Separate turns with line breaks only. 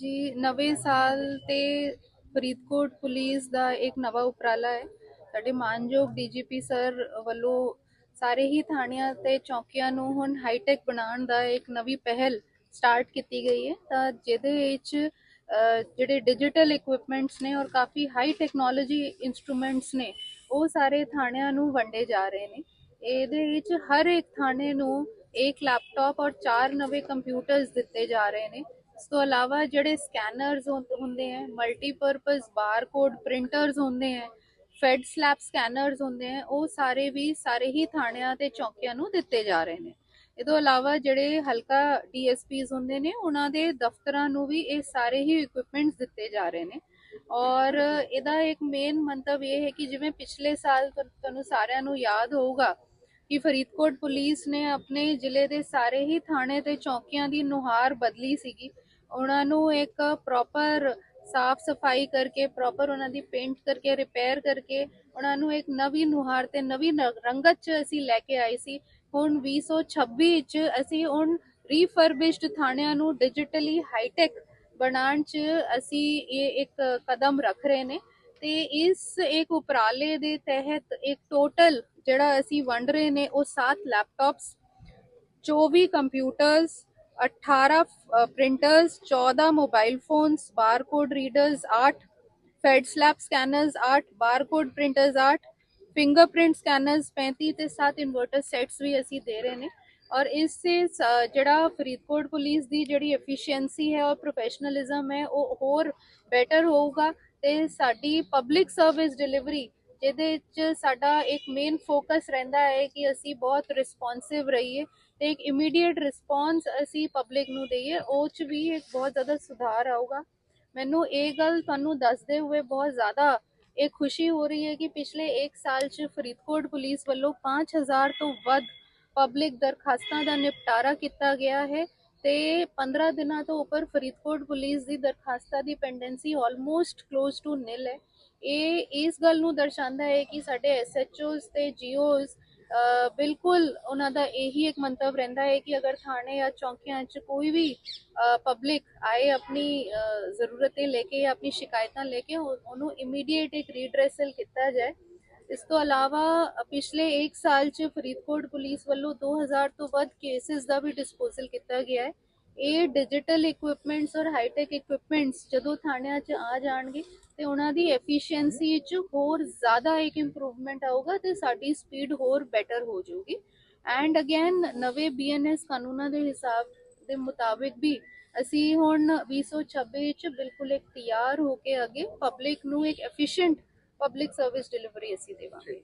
ਜੀ, ਨਵੇਂ ਸਾਲ ਤੇ ਫਰੀਦਕੋਟ ਪੁਲਿਸ ਦਾ ਇੱਕ ਨਵਾਂ ਉਪਰਾਲਾ ਹੈ। ਸਾਡੇ ਮਾਨਯੋਗ ਡੀਜੀਪੀ ਸਰ ਵੱਲੋਂ ਸਾਰੇ ਹੀ ਥਾਣਿਆਂ ਤੇ ਚੌਕੀਆਂ ਨੂੰ ਹੁਣ ਹਾਈਟੈਕ ਬਣਾਉਣ ਦਾ ਇੱਕ ਨਵੀਂ ਪਹਿਲ ਸਟਾਰਟ ਕੀਤੀ ਗਈ ਹੈ। ਤਾਂ ਜਿਹਦੇ ਵਿੱਚ ਜਿਹੜੇ ਡਿਜੀਟਲ ਇਕਵਿਪਮੈਂਟਸ ਨੇ ਔਰ ਕਾਫੀ ਹਾਈ ਟੈਕਨੋਲੋਜੀ ਇਨਸਟਰੂਮੈਂਟਸ ਨੇ, ਉਹ ਸਾਰੇ ਥਾਣਿਆਂ ਨੂੰ ਵੰਡੇ ਜਾ ਰਹੇ ਨੇ। ਇਹਦੇ ਵਿੱਚ ਹਰ ਇੱਕ ਥਾਣੇ ਨੂੰ ਇੱਕ ਲੈਪਟਾਪ ਔਰ ਚਾਰ ਨਵੇਂ ਕੰਪਿਊਟਰਸ ਦਿੱਤੇ ਜਾ ਰਹੇ ਨੇ। ਇਸ ਤੋਂ ਇਲਾਵਾ ਜਿਹੜੇ ਸਕੈਨਰਸ ਹੁੰਦੇ ਹੈ ਮਲਟੀਪਰਪਸ ਬਾਰਕੋਡ ਪ੍ਰਿੰਟਰਸ ਹੁੰਦੇ ਹੈ ਫੈਡ ਸਲੈਪ ਸਕੈਨਰਸ ਹੁੰਦੇ ਹੈ, ਉਹ ਸਾਰੇ ਵੀ ਸਾਰੇ ਹੀ ਥਾਣਿਆਂ ਤੇ ਚੌਕੀਆਂ ਨੂੰ ਦਿੱਤੇ ਜਾ ਰਹੇ ਨੇ। ਇਹ ਤੋਂ ਇਲਾਵਾ ਜਿਹੜੇ ਹਲਕਾ ਡੀਐਸਪੀਸ ਹੁੰਦੇ ਨੇ, ਉਹਨਾਂ ਦੇ ਦਫ਼ਤਰਾਂ ਨੂੰ ਵੀ ਇਹ ਸਾਰੇ ਹੀ ਇਕਵਿਪਮੈਂਟਸ ਦਿੱਤੇ ਜਾ ਰਹੇ ਨੇ। ਔਰ ਇਹਦਾ ਇੱਕ ਮੇਨ ਮੰਤਵ ਇਹ ਹੈ ਕਿ ਜਿਵੇਂ ਪਿਛਲੇ ਸਾਲ ਤੁਹਾਨੂੰ ਸਾਰਿਆਂ ਨੂੰ ਯਾਦ ਹੋਊਗਾ ਕਿ ਫਰੀਦਕੋਟ ਪੁਲਿਸ ਨੇ ਆਪਣੇ ਜ਼ਿਲ੍ਹੇ ਦੇ ਸਾਰੇ ਹੀ ਥਾਣੇ ਤੇ ਚੌਕੀਆਂ ਦੀ ਨੁਹਾਰ ਬਦਲੀ ਸੀਗੀ। ਉਹਨਾਂ ਨੂੰ ਇੱਕ ਪ੍ਰੋਪਰ ਸਾਫ਼ ਸਫ਼ਾਈ ਕਰਕੇ ਪ੍ਰੋਪਰ ਉਹਨਾਂ ਦੀ ਪੇਂਟ ਕਰਕੇ ਰਿਪੇਅਰ ਕਰਕੇ ਉਹਨਾਂ ਨੂੰ ਇੱਕ ਨਵੀਂ ਨੁਹਾਰ ਤੇ ਨਵੀਂ ਨ- ਰੰਗਤ ਚ ਅਸੀਂ ਲੈ ਕੇ ਆਏ ਸੀ। ਹੁਣ 2026 ਚ ਅਸੀਂ ਹੁਣ ਰੀਫਰਬਿਸ਼ਡ ਥਾਣਿਆਂ ਨੂੰ ਡਿਜੀਟਲੀ ਹਾਈਟੈਕ ਬਣਾਉਣ ਚ ਅਸੀਂ ਇਹ ਇੱਕ ਕਦਮ ਰੱਖ ਰਹੇ ਨੇ ਤੇ ਇਸ ਇੱਕ ਉਪਰਾਲੇ ਦੇ ਤਹਿਤ ਇੱਕ ਟੋਟਲ ਜਿਹੜਾ ਅਸੀਂ ਵੰਡ ਰਹੇ ਨੇ ਉਹ 7 laptops 24 computers 18 printers 14 mobile phones barcode readers 8 ਫੈਡ slap scanners 8 barcode printers 8 fingerprint scanners 35 ਤੇ 7 ਇਨਵਰਟਰ ਸੈਟਸ ਵੀ ਅਸੀਂ ਦੇ ਰਹੇ ਨੇ। ਔਰ ਇਸ ਸੇ ਸ- ਜਿਹੜਾ ਫਰੀਦਕੋਟ ਪੁਲਿਸ ਦੀ ਜਿਹੜੀ ਐਫੀਸ਼ੀਐਂਸੀ ਹੈ, ਔਰ ਪ੍ਰੋਫੈਸ਼ਨਲਿਜ਼ਮ ਹੈ, ਉਹ ਹੋਰ ਬੈਟਰ ਹੋਊਗਾ ਤੇ ਸਾਡੀ ਪਬਲਿਕ ਸਰਵਿਸ ਡਿਲੀਵਰੀ ਜਿਹਦੇ ਵਿੱਚ ਸਾਡਾ ਇੱਕ ਮੇਨ ਫੋਕਸ ਰਹਿੰਦਾ ਹੈ ਕਿ ਅਸੀਂ ਬਹੁਤ ਰਿਸਪੌਂਸਿਵ ਰਹੀਏ। ਤੇ ਇੱਕ ਇਮੀਡੀਏਟ ਰਿਸਪੌਂਸ ਅਸੀਂ ਪਬਲਿਕ ਨੂੰ ਦਈਏ, ਉਹ ਚ ਵੀ ਇੱਕ ਬਹੁਤ ਜ਼ਿਆਦਾ ਸੁਧਾਰ ਆਊਗਾ। ਮੈਨੂੰ ਇਹ ਗੱਲ ਤੁਹਾਨੂੰ ਦੱਸਦੇ ਹੋਏ ਬਹੁਤ ਜ਼ਿਆਦਾ ਇਹ ਖੁਸ਼ੀ ਹੋ ਰਹੀ ਹੈ ਕਿ ਪਿਛਲੇ 1 ਸਾਲ ਚ ਫਰੀਦਕੋਟ ਪੁਲਿਸ ਵੱਲੋਂ 5000 ਤੋਂ ਵੱਧ ਪਬਲਿਕ ਦਰਖਾਸਤਾਂ ਦਾ ਨਿਪਟਾਰਾ ਕੀਤਾ ਗਿਆ ਹੈ ਤੇ 15 ਦਿਨਾਂ ਤੋਂ ਉੱਪਰ ਫਰੀਦਕੋਟ ਪੁਲਿਸ ਦੀ ਦਰਖਾਸਤਾਂ ਦੀ pendency almost close to nil ਹੈ। ਇਹ ਇਸ ਗੱਲ ਨੂੰ ਦਰਸਾਉਂਦਾ ਹੈ ਕਿ ਸਾਡੇ ਐਸਐਚਓਜ਼ ਤੇ ਜੀਓਜ਼ ਬਿਲਕੁਲ ਉਹਨਾਂ ਦਾ ਇਹੀ ਇੱਕ ਮੰਤਵ ਰਹਿੰਦਾ ਹੈ ਕਿ ਅਗਰ ਥਾਣੇ ਜਾਂ ਚੌਕੀਆਂ 'ਚ ਕੋਈ ਵੀ ਪਬਲਿਕ ਆਏ ਆਪਣੀ ਅ, ਜ਼ਰੂਰਤਾਂ ਲੈ ਕੇ ਜਾਂ ਆਪਣੀ ਸ਼ਿਕਾਇਤਾਂ ਲੈ ਕੇ ਉਹ- ਉਹਨੂੰ ਇਮੀਡੀਏਟ ਇੱਕ ਰੀਡਰੈਸਲ ਕੀਤਾ ਜਾਏ ਇਸ ਤੋਂ ਇਲਾਵਾ ਅ, ਪਿਛਲੇ 1 ਸਾਲ 'ਚ ਫਰੀਦਕੋਟ ਪੁਲਿਸ ਵੱਲੋਂ 2000 ਤੋਂ ਵੱਧ ਕੇਸਿਸ ਦਾ ਵੀ ਡਿਸਪੋਜ਼ਲ ਕੀਤਾ ਗਿਆ ਹੈ ਇਹ ਡਿਜੀਟਲ ਇਕਵਿਪਮੈਂਟਸ ਔਰ ਹਾਈਟੈਕ ਇਕਵਿਪਮੈਂਟਸ ਜਦੋਂ ਥਾਣਿਆਂ 'ਚ ਆ ਜਾਣਗੇ ਤੇ ਉਹਨਾਂ ਦੀ ਐਫੀਸ਼ੀਐਂਸੀ 'ਚ ਹੋਰ ਜ਼ਿਆਦਾ ਇੱਕ ਇੰਪਰੂਵਮੈਂਟ ਆਊਗਾ ਤੇ ਸਾਡੀ ਸਪੀਡ ਹੋਰ ਬੈਟਰ ਹੋ ਜਾਊਗੀ। ਐਂਡ ਅਗੇਨ ਨਵੇਂ ਬੀਐਨਐਸ ਕਾਨੂੰਨਾਂ ਦੇ ਹਿਸਾਬ ਦੇ ਮੁਤਾਬਿਕ ਵੀ ਅਸੀਂ ਹੁਣ 2026 ਚ ਬਿਲਕੁਲ ਇੱਕ ਤਿਆਰ ਹੋ ਕੇ ਅੱਗੇ ਪਬਲਿਕ ਨੂੰ ਇੱਕ ਐਫੀਸ਼ੀਐਂਟ ਪਬਲਿਕ ਸਰਵਿਸ ਡਿਲੀਵਰੀ ਅਸੀਂ ਦੇਵਾਂਗੇ।